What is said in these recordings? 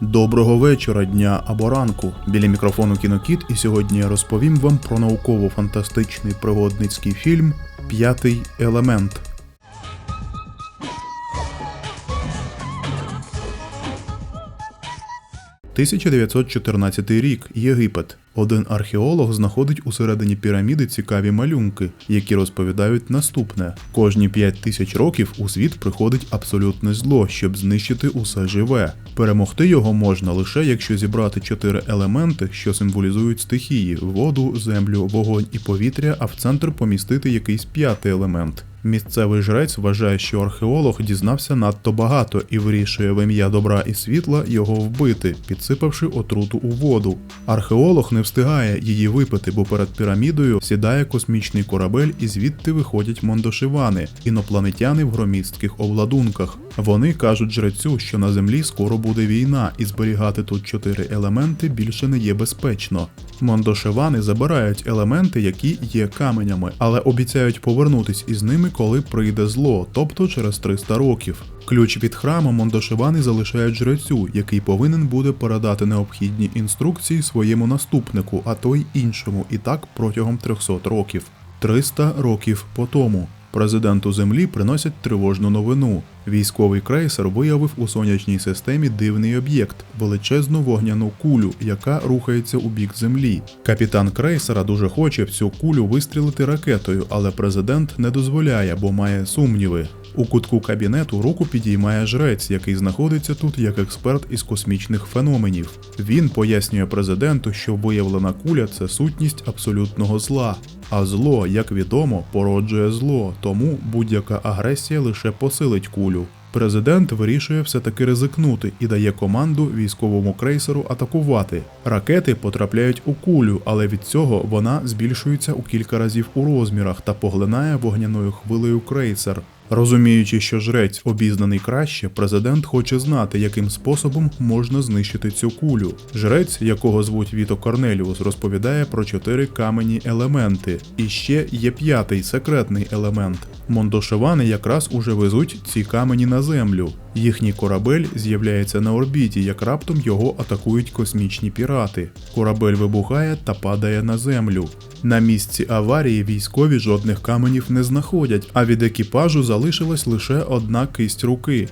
Доброго вечора, дня або ранку. Біля мікрофону Кінокіт, і сьогодні я розповім вам про науково-фантастичний пригодницький фільм П'ятий елемент. «1914 рік. Єгипет. Один археолог знаходить усередині піраміди цікаві малюнки, які розповідають наступне: кожні 5 тисяч років у світ приходить абсолютне зло, щоб знищити усе живе. Перемогти його можна лише якщо зібрати чотири елементи, що символізують стихії: воду, землю, вогонь і повітря, а в центр помістити якийсь п'ятий елемент. Місцевий жрець вважає, що археолог дізнався надто багато і вирішує в ім'я добра і світла його вбити, підсипавши отруту у воду. Археолог не встигає її випити, бо перед пірамідою сідає космічний корабель, і звідти виходять мондошивани, інопланетяни в громістких обладунках. Вони кажуть жрецю, що на землі скоро буде війна, і зберігати тут чотири елементи більше не є безпечно. Мондошивани забирають елементи, які є каменями, але обіцяють повернутись із ними, коли прийде зло, тобто через 300 років. Ключ від храму Мондошивани залишають жрецю, який повинен буде передати необхідні інструкції своєму наступнику, а то й іншому, і так протягом 300 років. 300 років по тому. Президенту Землі приносять тривожну новину. Військовий крейсер виявив у сонячній системі дивний об'єкт величезну вогняну кулю, яка рухається у бік землі. Капітан крейсера дуже хоче в цю кулю вистрілити ракетою, але президент не дозволяє, бо має сумніви. У кутку кабінету руку підіймає жрець, який знаходиться тут як експерт із космічних феноменів. Він пояснює президенту, що виявлена куля це сутність абсолютного зла. А зло, як відомо, породжує зло, тому будь-яка агресія лише посилить кулю. Президент вирішує все-таки ризикнути і дає команду військовому крейсеру атакувати. Ракети потрапляють у кулю, але від цього вона збільшується у кілька разів у розмірах та поглинає вогняною хвилею крейсер. Розуміючи, що жрець обізнаний краще, президент хоче знати, яким способом можна знищити цю кулю. Жрець, якого звуть Віто Корнеліус, розповідає про чотири камені елементи. І ще є п'ятий секретний елемент. Мондошевани якраз уже везуть ці камені на землю. Їхній корабель з'являється на орбіті, як раптом його атакують космічні пірати. Корабель вибухає та падає на землю. На місці аварії військові жодних каменів не знаходять, а від екіпажу залишилась лише одна кисть руки.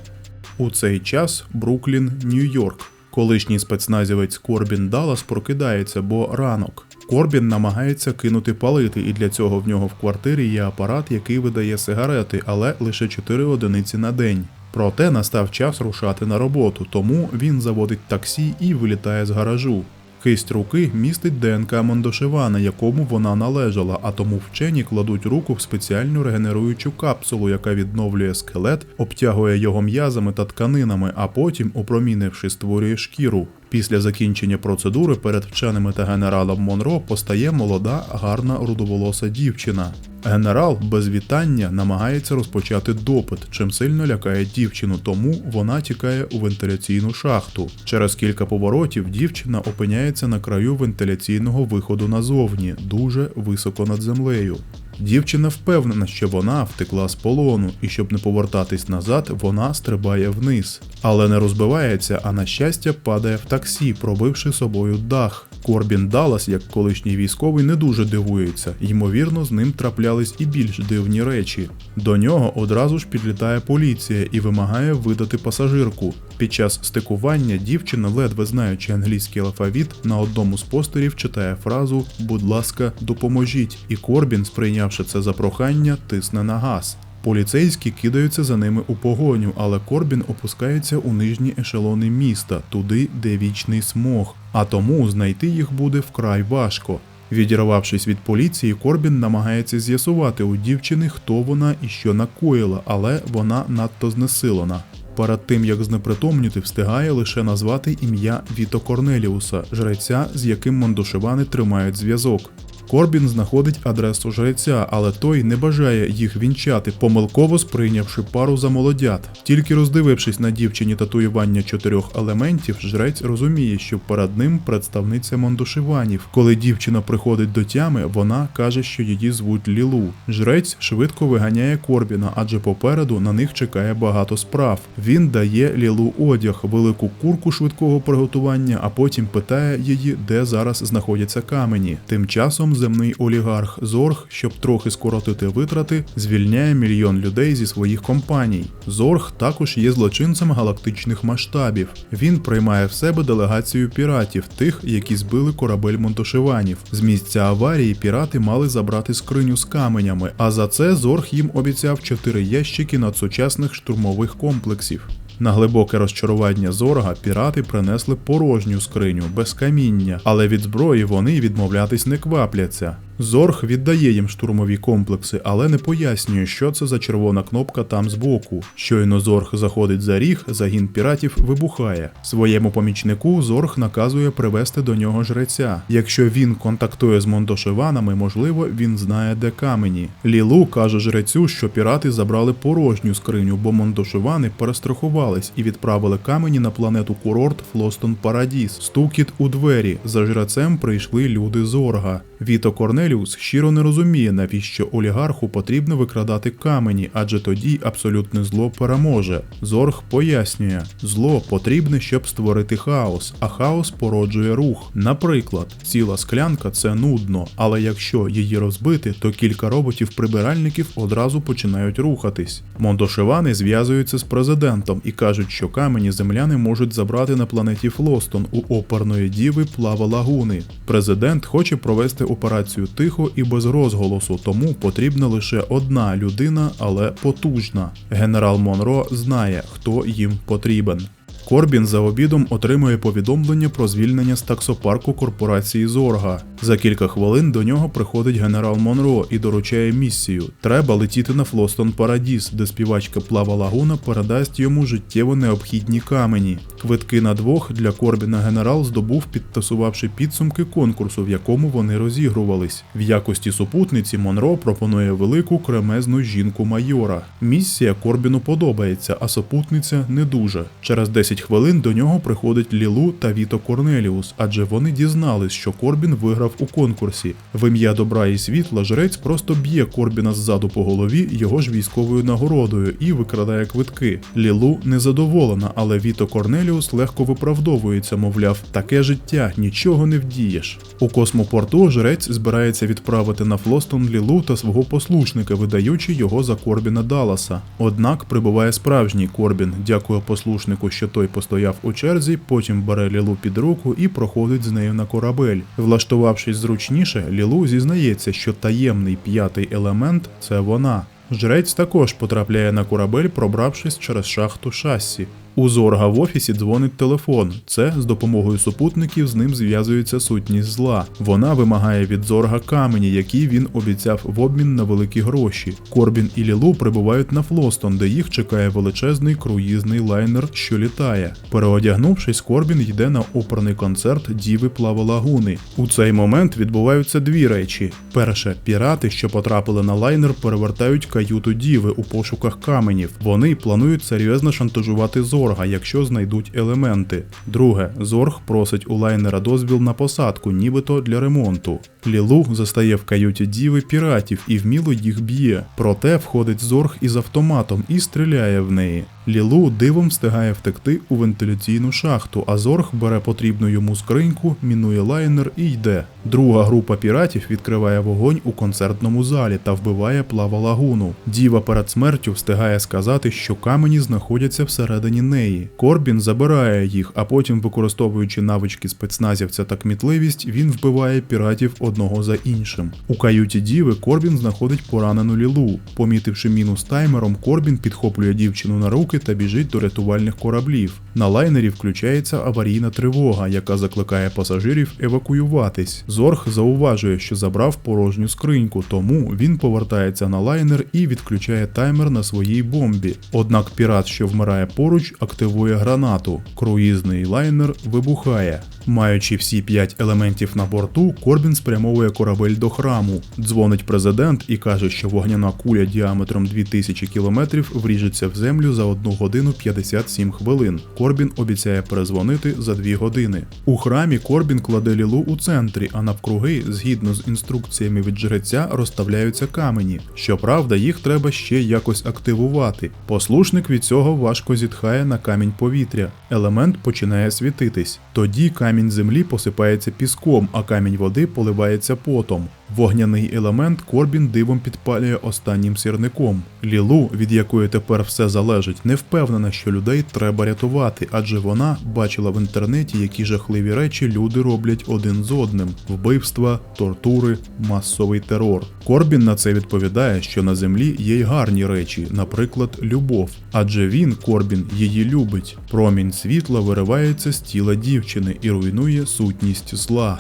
У цей час Бруклін, Нью-Йорк. Колишній спецназівець Корбін Даллас прокидається, бо ранок. Корбін намагається кинути палити, і для цього в нього в квартирі є апарат, який видає сигарети, але лише 4 одиниці на день. Проте настав час рушати на роботу, тому він заводить таксі і вилітає з гаражу. Кисть руки містить ДНК Мондошевана, якому вона належала, а тому вчені кладуть руку в спеціальну регенеруючу капсулу, яка відновлює скелет, обтягує його м'язами та тканинами, а потім, опромінивши, створює шкіру. Після закінчення процедури перед вченими та генералом Монро постає молода, гарна рудоволоса дівчина. Генерал без вітання намагається розпочати допит, чим сильно лякає дівчину, тому вона тікає у вентиляційну шахту. Через кілька поворотів дівчина опиняється на краю вентиляційного виходу назовні, дуже високо над землею. Дівчина впевнена, що вона втекла з полону, і щоб не повертатись назад, вона стрибає вниз, але не розбивається, а на щастя падає в таксі, пробивши собою дах. Корбін Даллас, як колишній військовий, не дуже дивується. Ймовірно, з ним траплялись і більш дивні речі. До нього одразу ж підлітає поліція і вимагає видати пасажирку. Під час стикування дівчина, ледве знаючи англійський алфавіт, на одному з постерів читає фразу Будь ласка, допоможіть, і Корбін, сприйнявши це за прохання, тисне на газ. Поліцейські кидаються за ними у погоню, але Корбін опускається у нижні ешелони міста, туди, де вічний смог, а тому знайти їх буде вкрай важко. Відірвавшись від поліції, Корбін намагається з'ясувати у дівчини, хто вона і що накоїла, але вона надто знесилена. Перед тим як знепритомніти, встигає лише назвати ім'я Віто Корнеліуса, жреця, з яким Мондошивани тримають зв'язок. Корбін знаходить адресу жреця, але той не бажає їх вінчати, помилково сприйнявши пару за молодят. Тільки роздивившись на дівчині татуювання чотирьох елементів, жрець розуміє, що перед ним представниця Мондошиванів. Коли дівчина приходить до тями, вона каже, що її звуть Лілу. Жрець швидко виганяє Корбіна, адже попереду на них чекає багато справ. Він дає Лілу одяг, велику курку швидкого приготування, а потім питає її, де зараз знаходяться камені. Тим часом земний олігарх Зорг, щоб трохи скоротити витрати, звільняє мільйон людей зі своїх компаній. Зорг також є злочинцем галактичних масштабів. Він приймає в себе делегацію піратів, тих, які збили корабель Монтошиванів. З місця аварії пірати мали забрати скриню з каменями, а за це Зорг їм обіцяв чотири ящики надсучасних штурмових комплексів. На глибоке розчарування Зорга пірати принесли порожню скриню без каміння, але від зброї вони відмовлятись не квапляться. Зорг віддає їм штурмові комплекси, але не пояснює, що це за червона кнопка там збоку. Щойно Зорг заходить за ріг, загін піратів вибухає. Своєму помічнику Зорг наказує привести до нього жреця. Якщо він контактує з Мондошиванами, можливо, він знає, де камені. Лілу каже жрецю, що пірати забрали порожню скриню, бо Мондошивани перестрахувались і відправили камені на планету курорт Флостон Парадіс. Стукіт у двері. За жрецем прийшли люди Зорга. Віто Корнеліус щиро не розуміє, навіщо олігарху потрібно викрадати камені, адже тоді абсолютне зло переможе. Зорг пояснює, зло потрібне, щоб створити хаос, а хаос породжує рух. Наприклад, ціла склянка це нудно, але якщо її розбити, то кілька роботів-прибиральників одразу починають рухатись. Мондошивани зв'язуються з президентом і кажуть, що камені земляни можуть забрати на планеті Флостон у оперної діви плава лагуни. Президент хоче провести операцію тихо і без розголосу, тому потрібна лише одна людина, але потужна. Генерал Монро знає, хто їм потрібен. Корбін за обідом отримує повідомлення про звільнення з таксопарку корпорації Зорга. За кілька хвилин до нього приходить генерал Монро і доручає місію. Треба летіти на Флостон Парадіс, де співачка Плава Лагуна передасть йому життєво необхідні камені. Квитки на двох для Корбіна генерал здобув, підтасувавши підсумки конкурсу, в якому вони розігрувались. В якості супутниці Монро пропонує велику кремезну жінку майора. Місія Корбіну подобається, а супутниця не дуже. Через 10 хвилин до нього приходить Лілу та Віто Корнеліус, адже вони дізнались, що Корбін виграв у конкурсі. В ім'я добра і світла жрець просто б'є Корбіна ззаду по голові його ж військовою нагородою і викрадає квитки. Лілу незадоволена, але Віто Корнеліус легко виправдовується, мовляв, таке життя, нічого не вдієш. У космопорту жрець збирається відправити на Флостон Лілу та свого послушника, видаючи його за Корбіна Далласа. Однак прибуває справжній Корбін, дякує послушнику, що той постояв у черзі, потім бере Лілу під руку і проходить з нею на корабель. Влаштувавшись зручніше, Лілу зізнається, що таємний п'ятий елемент це вона. Жрець також потрапляє на корабель, пробравшись через шахту шасі. У Зорга в офісі дзвонить телефон. Це з допомогою супутників з ним зв'язується сутність зла. Вона вимагає від Зорга камені, які він обіцяв в обмін на великі гроші. Корбін і Лілу прибувають на Флостон, де їх чекає величезний круїзний лайнер, що літає. Переодягнувшись, Корбін йде на оперний концерт Діви Плава Лагуни. У цей момент відбуваються дві речі: перше, пірати, що потрапили на лайнер, перевертають каюту Діви у пошуках каменів. Вони планують серйозно шантажувати Зорга, якщо знайдуть елементи. Друге, Зорг просить у лайнера дозвіл на посадку, нібито для ремонту. Лілу застає в каюті Діви піратів і вміло їх б'є. Проте входить Зорг із автоматом і стріляє в неї. Лілу дивом встигає втекти у вентиляційну шахту, а Зорг бере потрібну йому скриньку, мінує лайнер і йде. Друга група піратів відкриває вогонь у концертному залі та вбиває плава лагуну. Діва перед смертю встигає сказати, що камені знаходяться всередині неї. Корбін забирає їх, а потім, використовуючи навички спецназівця та кмітливість, він вбиває піратів одного за іншим. У каюті Діви Корбін знаходить поранену Лілу. Помітивши міну з таймером, Корбін підхоплює дівчину на руки та біжить до рятувальних кораблів. На лайнері включається аварійна тривога, яка закликає пасажирів евакуюватись. Зорг зауважує, що забрав порожню скриньку, тому він повертається на лайнер і відключає таймер на своїй бомбі. Однак пірат, що вмирає поруч, активує гранату. Круїзний лайнер вибухає. Маючи всі п'ять елементів на борту, Корбін спрямовує корабель до храму. Дзвонить президент і каже, що вогняна куля діаметром 2000 кілометрів вріжеться в землю за 1 годину 57 хвилин. Корбін обіцяє перезвонити за 2 години. У храмі Корбін кладе лілу у центрі, а навкруги, згідно з інструкціями від жреця, розставляються камені. Щоправда, їх треба ще якось активувати. Послушник від цього важко зітхає на камінь повітря. Елемент починає світитись. Тоді камінь землі посипається піском, а камінь води поливається потом. Вогняний елемент Корбін дивом підпалює останнім сірником. Лілу, від якої тепер все залежить, не впевнена, що людей треба рятувати, адже вона бачила в інтернеті, які жахливі речі люди роблять один з одним: вбивства, тортури, масовий терор. Корбін на це відповідає, що на землі є й гарні речі, наприклад, любов. Адже він, Корбін, її любить. Промінь світла виривається з тіла дівчини і руйнує сутність зла.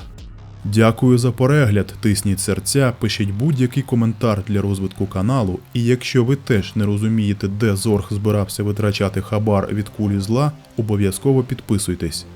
Дякую за перегляд. Тисніть серця, пишіть будь-який коментар для розвитку каналу. І якщо ви теж не розумієте, де Зорг збирався витрачати хабар від кулі зла, обов'язково підписуйтесь.